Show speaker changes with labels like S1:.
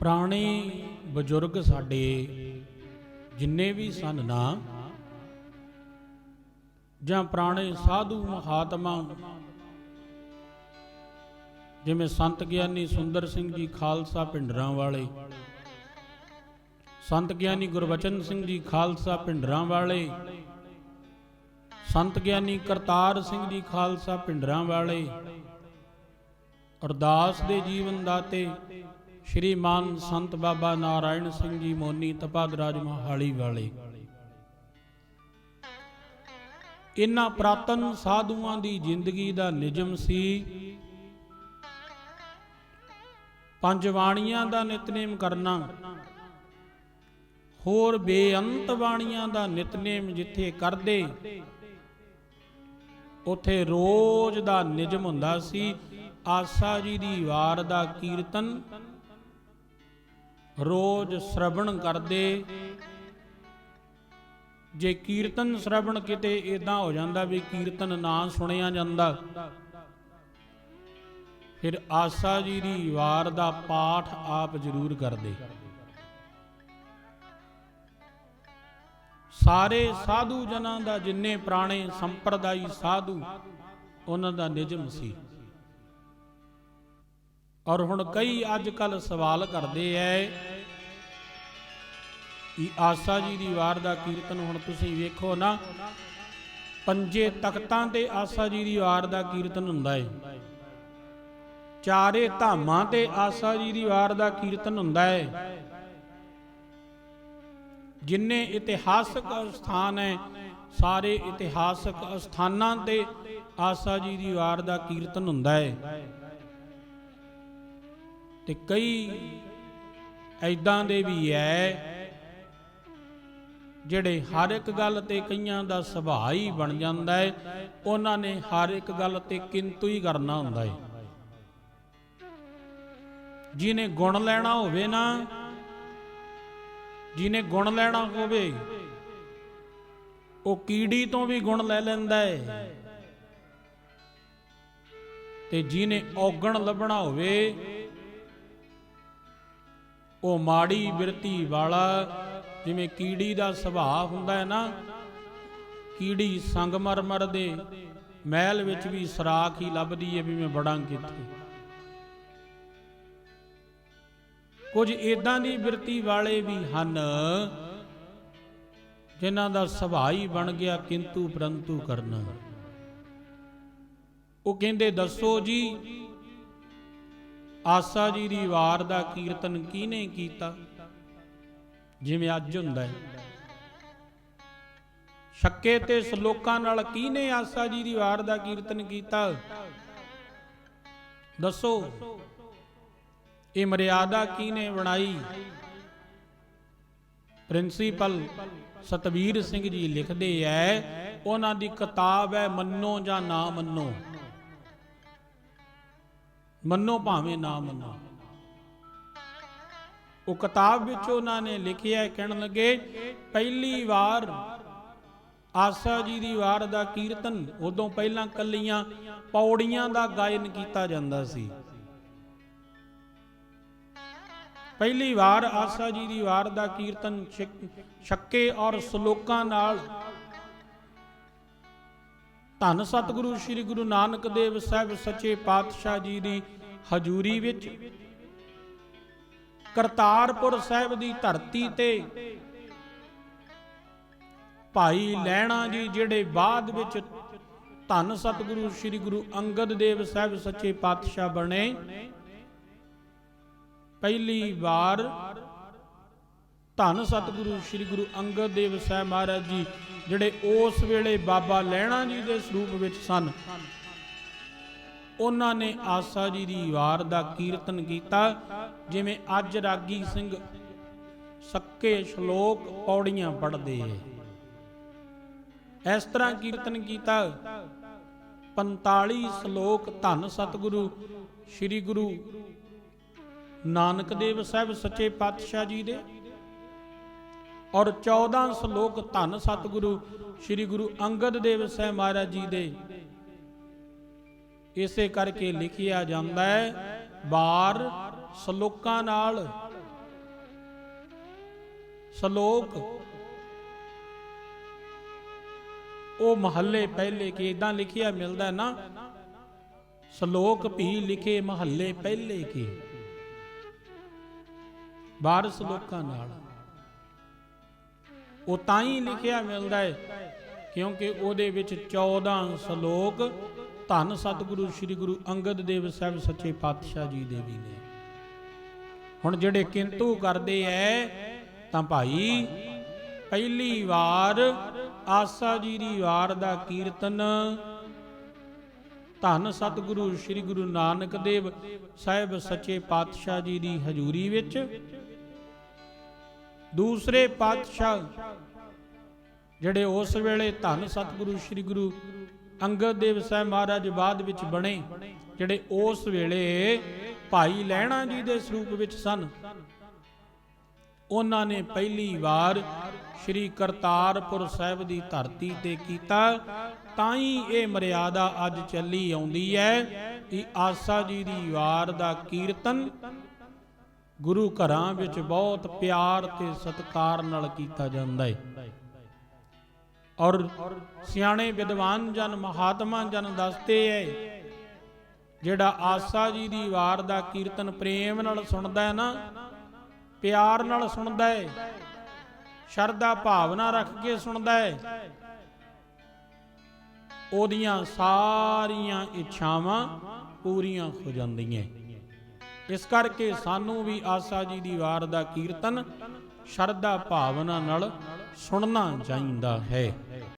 S1: ਪੁਰਾਣੇ ਬਜ਼ੁਰਗ ਸਾਡੇ ਜਿੰਨੇ ਵੀ ਸਨ ਨਾ, ਜਾਂ ਪੁਰਾਣੇ ਸਾਧੂ ਮਹਾਤਮਾ, ਜਿਵੇਂ ਸੰਤ ਗਿਆਨੀ ਸੁੰਦਰ ਸਿੰਘ ਜੀ ਖਾਲਸਾ ਪਿੰਡਰਾਂ ਵਾਲੇ ਸੰਤ ਗਿਆਨੀ ਗੁਰਬਚਨ ਸਿੰਘ ਜੀ ਖਾਲਸਾ ਪਿੰਡਰਾਂ ਵਾਲੇ ਸੰਤ ਗਿਆਨੀ ਕਰਤਾਰ ਸਿੰਘ ਜੀ ਖਾਲਸਾ ਪਿੰਡਰਾਂ ਵਾਲੇ ਅਰਦਾਸ ਦੇ ਜੀਵਨ ਦਾਤੇ ਸ਼੍ਰੀਮਾਨ ਸੰਤ ਬਾਬਾ ਨਾਰਾਇਣ ਸਿੰਘ ਜੀ ਮੋਨੀ ਤਪਾਦਰਾਜ ਮਹਾਲੀ ਵਾਲੇ। ਇਨ੍ਹਾਂ ਪ੍ਰਾਤਨ ਸਾਧੂਆਂ ਦੀ ਜ਼ਿੰਦਗੀ ਦਾ ਨਿਯਮ ਸੀ, ਪੰਜ ਬਾਣੀਆਂ ਦਾ ਨਿਤਨੇਮ ਕਰਨਾ, ਹੋਰ ਬੇਅੰਤ ਬਾਣੀਆਂ ਦਾ ਨਿਤਨੇਮ ਜਿੱਥੇ ਕਰਦੇ, ਉਥੇ ਰੋਜ਼ ਦਾ ਨਿਯਮ ਹੁੰਦਾ ਸੀ, ਆਸਾ ਜੀ ਦੀ ਵਾਰ ਦਾ ਕੀਰਤਨ ਰੋਜ਼ ਸ਼ਰਵਣ ਕਰਦੇ। ਜੇ ਕੀਰਤਨ ਸ਼ਰਵਣ ਕਿਤੇ ਇਦਾਂ ਹੋ ਜਾਂਦਾ ਵੀ ਕੀਰਤਨ ਨਾ ਸੁਣਿਆ ਜਾਂਦਾ, ਫਿਰ ਆਸਾ ਜੀ ਦੀ ਵਾਰ ਦਾ ਪਾਠ ਆਪ ਜ਼ਰੂਰ ਕਰਦੇ। ਸਾਰੇ ਸਾਧੂ ਜਨਾਂ ਦਾ ਜਿੰਨੇ ਪੁਰਾਣੇ ਸੰਪਰਦਾਈ ਸਾਧੂ, ਉਹਨਾਂ ਦਾ ਨਿਯਮ ਸੀ ਔਰ ਹੁਣ ਕਈ ਅੱਜ ਕੱਲ ਸਵਾਲ ਕਰਦੇ ਐ ਕਿ ਆਸਾ ਜੀ ਦੀ ਵਾਰ ਦਾ ਕੀਰਤਨ ਹੁਣ ਤੁਸੀਂ ਵੇਖੋ ਨਾ, ਪੰਜੇ ਤਖਤਾਂ ਤੇ ਆਸਾ ਜੀ ਦੀ ਵਾਰ ਦਾ ਕੀਰਤਨ ਹੁੰਦਾ ਏ। ਚਾਰੇ ਧਾਮਾਂ ਤੇ ਆਸਾ ਜੀ ਦੀ ਵਾਰ ਦਾ ਕੀਰਤਨ ਹੁੰਦਾ ਏ। ਜਿੰਨੇ ਇਤਿਹਾਸਕ ਸਥਾਨ ਹੈ ਸਾਰੇ ਇਤਿਹਾਸਕ ਸਥਾਨਾਂ ਤੇ ਆਸਾ ਜੀ ਦੀ ਵਾਰ ਦਾ ਕੀਰਤਨ ਹੁੰਦਾ ਹੈ ਤੇ ਕਈ ਐਦਾਂ ਦੇ ਵੀ ਐ ਜਿਹੜੇ ਹਰ ਇੱਕ ਗੱਲ ਤੇ ਕਈਆਂ ਦਾ ਸੁਭਾਅ ਹੀ ਬਣ ਜਾਂਦਾ ਹੈ ਉਹਨਾਂ ਨੇ ਹਰ ਇੱਕ ਗੱਲ ਤੇ ਕਿੰਤੂ ਹੀ ਕਰਨਾ ਹੁੰਦਾ ਹੈ ਜਿਹਨੇ ਗੁਣ ਲੈਣਾ ਹੋਵੇ ਨਾ, ਜਿਹਨੇ ਗੁਣ ਲੈਣਾ ਹੋਵੇ, ਉਹ ਕੀੜੀ ਤੋਂ ਵੀ ਗੁਣ ਲੈ ਲੈਂਦਾ ਹੈ ਤੇ ਜਿਹਨੇ ਔਗਣ ਲੱਭਣਾ ਹੋਵੇ ਉਹ ਮਾੜੀ ਬਿਰਤੀ ਵਾਲਾ ਜਿਵੇਂ ਕੀੜੀ ਦਾ ਸੁਭਾਅ ਹੁੰਦਾ ਹੈ ਨਾ, ਕੀੜੀ ਸੰਗਮਰਮਰ ਦੇ ਮਹਿਲ ਵਿੱਚ ਵੀ ਸਰਾਖ ਹੀ ਲੱਭਦੀ ਹੈ ਵੀ ਮੈਂ ਬੜਾਂ ਕਿੱਥੇ। ਕੁਝ ਇਦਾਂ ਦੀ ਬਿਰਤੀ ਵਾਲੇ ਵੀ ਹਨ ਜਿਨ੍ਹਾਂ ਦਾ ਸੁਭਾਅ ਹੀ ਬਣ ਗਿਆ ਕਿੰਤੂ ਪਰੰਤੂ ਕਰਨਾ। ਉਹ ਕਹਿੰਦੇ, ਦੱਸੋ ਜੀ ਆਸਾ ਜੀ ਦੀ ਵਾਰ ਦਾ ਕੀਰਤਨ ਕਿਹਨੇ ਕੀਤਾ? ਜਿਵੇਂ ਅੱਜ ਹੁੰਦਾ ਹੈ। ਸ਼ੱਕੇ ਤੇ ਸ਼ਲੋਕਾਂ ਨਾਲ ਕਿਹਨੇ ਆਸਾ ਜੀ ਦੀ ਵਾਰ ਦਾ ਕੀਰਤਨ ਕੀਤਾ? ਦੱਸੋ, ਇਹ ਮਰਿਆਦਾ ਕਿਹਨੇ ਬਣਾਈ? ਪ੍ਰਿੰਸੀਪਲ ਸਤਵੀਰ ਸਿੰਘ ਜੀ ਲਿਖਦੇ ਐ, ਉਹਨਾਂ ਦੀ ਕਿਤਾਬ ਹੈ ਮੰਨੋ ਜਾਂ ਨਾ ਮੰਨੋ? ਮੰਨੋ ਭਾਵੇਂ ਨਾ ਮੰਨੋ। ਉਹ ਕਿਤਾਬ ਵਿੱਚ ਉਹਨਾਂ ਨੇ ਲਿਖਿਆ ਕਹਿਣ ਲੱਗੇ, ਪਹਿਲੀ ਵਾਰ ਆਸਾ ਜੀ ਦੀ ਵਾਰ ਦਾ ਕੀਰਤਨ ਉਦੋਂ ਪਹਿਲਾਂ ਕੱਲੀਆਂ ਪੌੜੀਆਂ ਦਾ ਗਾਇਨ ਕੀਤਾ ਜਾਂਦਾ ਸੀ। ਪਹਿਲੀ ਵਾਰ ਆਸਾ ਜੀ ਦੀ ਵਾਰ ਦਾ ਕੀਰਤਨ ਛੱਕੇ ਔਰ ਸ਼ਲੋਕਾਂ ਨਾਲ ਧੰਨ ਸਤਿਗੁਰੂ ਸ੍ਰੀ ਗੁਰੂ ਨਾਨਕ ਦੇਵ ਸਾਹਿਬ ਸੱਚੇ ਪਾਤਸ਼ਾਹ ਜੀ ਦੀ ਹਜ਼ੂਰੀ ਵਿੱਚ ਕਰਤਾਰਪੁਰ ਸਾਹਿਬ ਦੀ ਧਰਤੀ ਤੇ ਭਾਈ ਲੈਣਾ ਜੀ ਜਿਹੜੇ ਬਾਅਦ ਵਿੱਚ ਧੰਨ ਸਤਿਗੁਰੂ ਸ੍ਰੀ ਗੁਰੂ ਅੰਗਦ ਦੇਵ ਸਾਹਿਬ ਸੱਚੇ ਪਾਤਸ਼ਾਹ ਬਣੇ। ਪਹਿਲੀ ਵਾਰ ਧੰਨ ਸਤਿਗੁਰੂ ਸ੍ਰੀ ਗੁਰੂ ਅੰਗਦ ਦੇਵ ਸਾਹਿਬ ਮਹਾਰਾਜ ਜੀ, ਜਿਹੜੇ ਉਸ ਵੇਲੇ ਬਾਬਾ ਲਹਿਣਾ ਜੀ ਦੇ ਸਰੂਪ ਵਿੱਚ ਸਨ। ਉਹਨਾਂ ਨੇ ਆਸਾ ਜੀ ਦੀ ਵਾਰ ਦਾ ਕੀਰਤਨ ਕੀਤਾ, ਜਿਵੇਂ ਅੱਜ ਰਾਗੀ ਸਿੰਘ ਸੱਕੇ ਸ਼ਲੋਕ ਪੌੜੀਆਂ ਪੜ੍ਹਦੇ ਐ। ਇਸ ਤਰ੍ਹਾਂ ਕੀਰਤਨ ਕੀਤਾ 45 ਸ਼ਲੋਕ ਧੰਨ ਸਤਿਗੁਰੂ ਸ੍ਰੀ ਗੁਰੂ ਨਾਨਕ ਦੇਵ ਸਾਹਿਬ ਸੱਚੇ ਪਾਤਸ਼ਾਹ ਜੀ ਦੇ। ਔਰ 14 ਸ਼ਲੋਕ ਧੰਨ ਸਤਿਗੁਰੂ ਸ੍ਰੀ ਗੁਰੂ ਅੰਗਦ ਦੇਵ ਸਾਹਿਬ ਮਹਾਰਾਜ ਜੀ ਦੇ ਇਸੇ ਕਰਕੇ ਲਿਖਿਆ ਜਾਂਦਾ ਹੈ, ਬਾਰ ਸ਼ਲੋਕਾਂ ਨਾਲ ਸ਼ਲੋਕ ਉਹ ਮਹੱਲੇ ਪਹਿਲੇ ਕਿ ਇਦਾਂ ਲਿਖਿਆ ਮਿਲਦਾ ਨਾ, ਸ਼ਲੋਕ ਵੀ ਲਿਖੇ ਮਹੱਲੇ ਪਹਿਲੇ ਕੀ, ਬਾਰ ਸ਼ਲੋਕਾਂ ਨਾਲ। ਉਹ ਤਾਂ ਹੀ ਲਿਖਿਆ ਮਿਲਦਾ ਹੈ, ਕਿਉਂਕਿ ਉਹਦੇ ਵਿੱਚ 14 ਸ਼ਲੋਕ ਧੰਨ ਸਤਿਗੁਰੂ ਸ੍ਰੀ ਗੁਰੂ ਅੰਗਦ ਦੇਵ ਸਾਹਿਬ ਸੱਚੇ ਪਾਤਸ਼ਾਹ ਜੀ ਦੇ ਵੀ ਨੇ। ਹੁਣ ਜਿਹੜੇ ਕਿੰਤੂ ਕਰਦੇ ਐ, ਤਾਂ ਭਾਈ ਪਹਿਲੀ ਵਾਰ ਆਸਾ ਜੀ ਦੀ ਵਾਰ ਦਾ ਕੀਰਤਨ ਧੰਨ ਸਤਿਗੁਰੂ ਸ੍ਰੀ ਗੁਰੂ ਨਾਨਕ ਦੇਵ ਸਾਹਿਬ ਸੱਚੇ ਪਾਤਸ਼ਾਹ ਜੀ ਦੀ ਹਜ਼ੂਰੀ ਵਿੱਚ ਦੂਸਰੇ ਪਾਤਸ਼ਾਹ ਜਿਹੜੇ ਉਸ ਵੇਲੇ ਧੰਨ ਸਤਿਗੁਰੂ ਸ੍ਰੀ ਗੁਰੂ ਅੰਗਦ ਦੇਵ ਸਾਹਿਬ ਮਹਾਰਾਜ ਬਾਅਦ ਵਿੱਚ ਬਣੇ, ਜਿਹੜੇ ਉਸ ਵੇਲੇ ਭਾਈ ਲਹਿਣਾ ਜੀ ਦੇ ਸਰੂਪ ਵਿੱਚ ਸਨ, ਉਹਨਾਂ ਨੇ ਪਹਿਲੀ ਵਾਰ ਸ੍ਰੀ ਕਰਤਾਰਪੁਰ ਸਾਹਿਬ ਦੀ ਧਰਤੀ ਤੇ ਕੀਤਾ, ਤਾਂ ਹੀ ਇਹ ਮਰਿਆਦਾ ਅੱਜ ਚੱਲੀ ਆਉਂਦੀ ਹੈ ਕਿ ਆਸਾ ਜੀ ਦੀ ਵਾਰ ਦਾ ਕੀਰਤਨ ਗੁਰੂ ਘਰਾਂ ਵਿੱਚ ਬਹੁਤ ਪਿਆਰ ਤੇ ਸਤਿਕਾਰ ਨਾਲ ਕੀਤਾ ਜਾਂਦਾ ਹੈ ਔਰ ਸਿਆਣੇ ਵਿਦਵਾਨ ਜਨ, ਮਹਾਤਮਾ ਜਨ ਦੱਸਦੇ ਐ, ਜਿਹੜਾ ਆਸਾ ਜੀ ਦੀ ਵਾਰ ਦਾ ਕੀਰਤਨ ਪ੍ਰੇਮ ਨਾਲ ਸੁਣਦਾ ਹੈ ਨਾ, ਪਿਆਰ ਨਾਲ ਸੁਣਦਾ ਹੈ ਸ਼ਰਧਾ ਭਾਵਨਾ ਰੱਖ ਕੇ ਸੁਣਦਾ ਹੈ ਉਹਦੀਆਂ ਸਾਰੀਆਂ ਇੱਛਾਵਾਂ ਪੂਰੀਆਂ ਹੋ ਜਾਂਦੀਆਂ ਇਸ ਕਰਕੇ ਸਾਨੂੰ ਵੀ ਆਸਾ ਜੀ ਦੀ ਵਾਰ ਦਾ ਕੀਰਤਨ ਸ਼ਰਧਾ ਭਾਵਨਾ ਨਾਲ ਸੁਣਨਾ ਚਾਹੀਦਾ ਹੈ।